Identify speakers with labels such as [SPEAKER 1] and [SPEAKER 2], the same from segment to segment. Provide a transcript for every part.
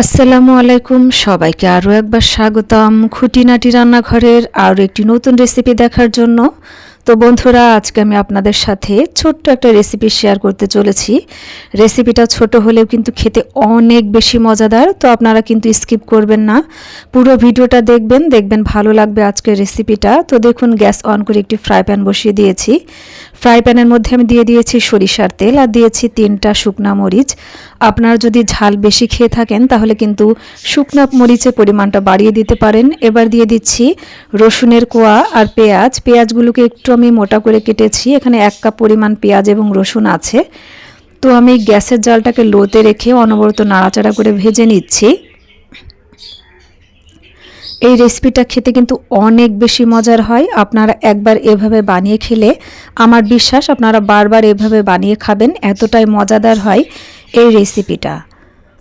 [SPEAKER 1] আসসালামু আলাইকুম, সবাইকে আরও একবার স্বাগতম খুঁটিনাটি রান্নাঘরের আরও একটি নতুন রেসিপি দেখার জন্য। তো বন্ধুরা, আজকে আমি আপনাদের সাথে ছোট্ট একটা রেসিপি শেয়ার করতে চলেছি। রেসিপিটা ছোট হলেও কিন্তু খেতে অনেক বেশি মজাদার, তো আপনারা কিন্তু স্কিপ করবেন না। পুরো ভিডিওটা দেখবেন দেখবেন ভালো লাগবে আজকের রেসিপিটা তো দেখুন, গ্যাস অন করে একটি ফ্রাই প্যান বসিয়ে দিয়েছি। ফ্রাই প্যানের মধ্যে আমি দিয়ে দিয়েছি সরিষার তেল আর দিয়েছি তিনটা শুকনা মরিচ। আপনারা যদি ঝাল বেশি খেয়ে থাকেন, তাহলে কিন্তু শুকনা মরিচের পরিমাণটা বাড়িয়ে দিতে পারেন। এবার দিয়ে দিচ্ছি রসুনের কোয়া আর পেঁয়াজ। পেঁয়াজগুলোকে একটু আমি মোটা করে কেটেছি। এখানে এক কাপ পরিমাণ পেঁয়াজ এবং রসুন আছে। তো আমি গ্যাসের জালটাকে লোতে রেখে অনবরত নাড়াচাড়া করে ভেজে নিচ্ছি। এই রেসিপিটা খেতে কিন্তু অনেক বেশি মজার হয়। আপনারা একবার এভাবে বানিয়ে খেলে আমার বিশ্বাস আপনারা বারবার এভাবে বানিয়ে খাবেন, এতটাই মজাদার হয় এই রেসিপিটা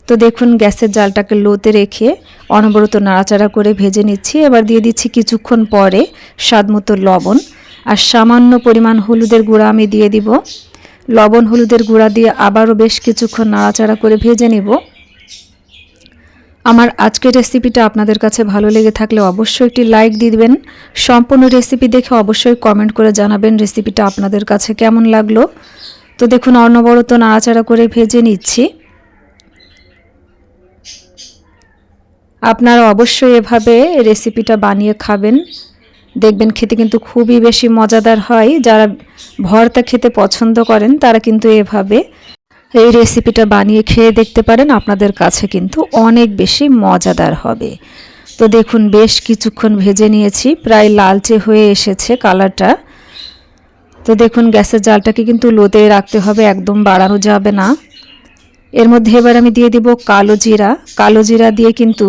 [SPEAKER 1] তো দেখুন, গ্যাসের জালটাকে লোতে রেখে অনবরত নাড়াচাড়া করে ভেজে নিচ্ছি। এবার দিয়ে দিচ্ছি কিছুক্ষণ পরে স্বাদমতো লবণ। আর সামান্য পরিমাণ হলুদের গুঁড়া আমি দিয়ে দিব। লবণ, হলুদের গুঁড়া দিয়ে আবারও বেশ কিছুক্ষণ নাড়াচাড়া করে ভেজে নেব। আমার আজকের রেসিপিটা আপনাদের কাছে ভালো লেগে থাকলে অবশ্যই একটি লাইক দিয়ে দিবেন। সম্পূর্ণ রেসিপি দেখে অবশ্যই কমেন্ট করে জানাবেন রেসিপিটা আপনাদের কাছে কেমন লাগল। তো দেখুন, অনবরত নাড়াচাড়া করে ভেজে নিচ্ছি। আপনারা অবশ্যই এভাবে রেসিপিটা বানিয়ে খাবেন। দেখবেন খেতে কিন্তু খুবই বেশি মজাদার হয়। যারা ভর্তা খেতে পছন্দ করেন, তারা কিন্তু এভাবে এই রেসিপিটা বানিয়ে খেয়ে দেখতে পারেন, আপনাদের কাছে কিন্তু অনেক বেশি মজাদার হবে। তো দেখুন, বেশ কিছুক্ষণ ভেজে নিয়েছি, প্রায় লালচে হয়ে এসেছে কালারটা। তো দেখুন, গ্যাসের জালটাকে কিন্তু লোতে রাখতে হবে, একদম বাড়ানো যাবে না। এর মধ্যে এবার আমি দিয়ে দিব কালো জিরা। কালো জিরা দিয়ে কিন্তু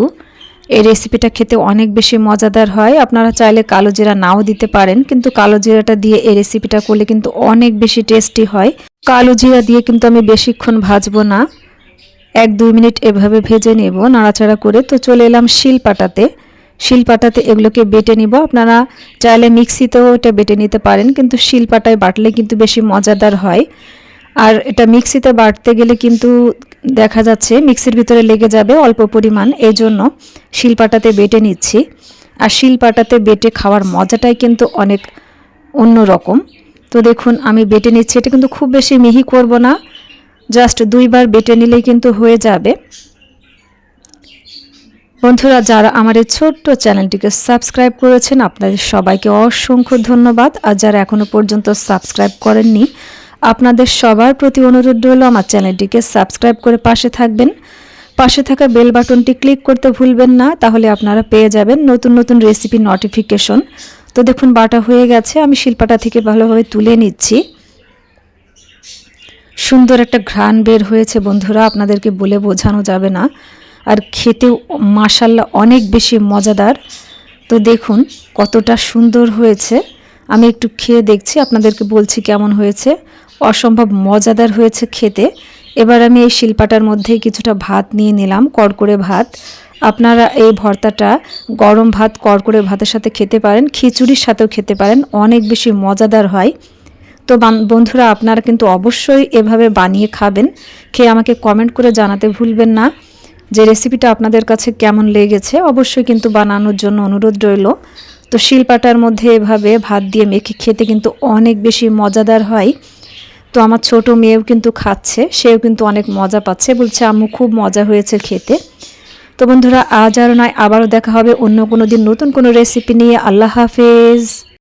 [SPEAKER 1] এই রেসিপিটা খেতে অনেক বেশি মজাদার হয়। আপনারা চাইলে কালো জিরা নাও দিতে পারেন, কিন্তু কালো জিরাটা দিয়ে এই রেসিপিটা করলে কিন্তু অনেক বেশি টেস্টি হয়। কালো জিরা দিয়ে কিন্তু আমি বেশিক্ষণ ভাজবো না। এক দুই মিনিট এভাবে ভেজে নেব, নাড়াচাড়া করে। তো চলে এলাম শিলপাটাতে। শিলপাটাতে এগুলোকে বেটে নিব। আপনারা চাইলে মিক্সিতেও এটা বেটে নিতে পারেন, কিন্তু শিলপাটায় বাটলে কিন্তু বেশি মজাদার হয়। আর এটা মিক্সিতে বাটতে গেলে কিন্তু দেখা যাচ্ছে মিক্সির ভিতরে লেগে যাবে অল্প পরিমাণ। এই জন্য শিলপাটাতে বেটে নিচ্ছি। আর শিলপাটাতে বেটে খাওয়ার মজাটাই কিন্তু অনেক অন্য রকম তো দেখুন, আমি বেটে নিচ্ছি। এটা কিন্তু খুব বেশি মিহি করব না। জাস্ট দুইবার বেটে নিলেই কিন্তু হয়ে যাবে। বন্ধুরা, যারা আমার এই ছোট্ট চ্যানেলটিকে সাবস্ক্রাইব করেছেন, আপনাদের সবাইকে অসংখ্য ধন্যবাদ। আর যারা এখনও পর্যন্ত সাবস্ক্রাইব করেননি, আপনাদের সবার প্রতি অনুরোধ রইল আমার চ্যানেলটিকে সাবস্ক্রাইব করে পাশে থাকবেন। পাশে থাকা বেল বাটনটি ক্লিক করতে ভুলবেন না, তাহলে আপনারা পেয়ে যাবেন নতুন নতুন রেসিপি নোটিফিকেশন। তো দেখুন, বাটা হয়ে গেছে। আমি শিল্পাটা থেকে ভালোভাবে তুলে নিচ্ছি। সুন্দর একটা ঘ্রাণ বের হয়েছে বন্ধুরা, আপনাদেরকে বলে বোঝানো যাবে না। আর খেতেও মাসাল্লা অনেক বেশি মজাদার। তো দেখুন, কতটা সুন্দর হয়েছে। আমি একটু খেয়ে দেখছি, আপনাদেরকে বলছি কেমন হয়েছে। অসম্ভব মজাদার হয়েছে খেতে। এবার আমি এই শিল্পাটার মধ্যে কিছুটা ভাত নিয়ে নিলাম, কড়কড়ে ভাত। আপনারা এই ভর্তাটা গরম ভাত, কড়কড়ে ভাতের সাথে খেতে পারেন, খিচুড়ির সাথেও খেতে পারেন, অনেক বেশি মজাদার হয়। তো বন্ধুরা, আপনারা কিন্তু অবশ্যই এভাবে বানিয়ে খাবেন। খেয়ে আমাকে কমেন্ট করে জানাতে ভুলবেন না। যে রেসিপিটা আপনাদের কাছে কেমন লেগেছে, অবশ্যই কিন্তু বানানোর জন্য অনুরোধ রইল। তো শিলপাটার মধ্যে এভাবে ভাত দিয়ে মেখে খেতে কিন্তু অনেক বেশি মজাদার হয়। তো আমার ছোট মেয়েও কিন্তু খাচ্ছে, সেও কিন্তু অনেক মজা পাচ্ছে। বলছে, আম্মু, খুব মজা হয়েছে খেতে। তো বন্ধুরা, আজ আর নয়, আবারও দেখা হবে অন্য কোনো দিন নতুন কোনো রেসিপি নিয়ে। আল্লাহ হাফেজ।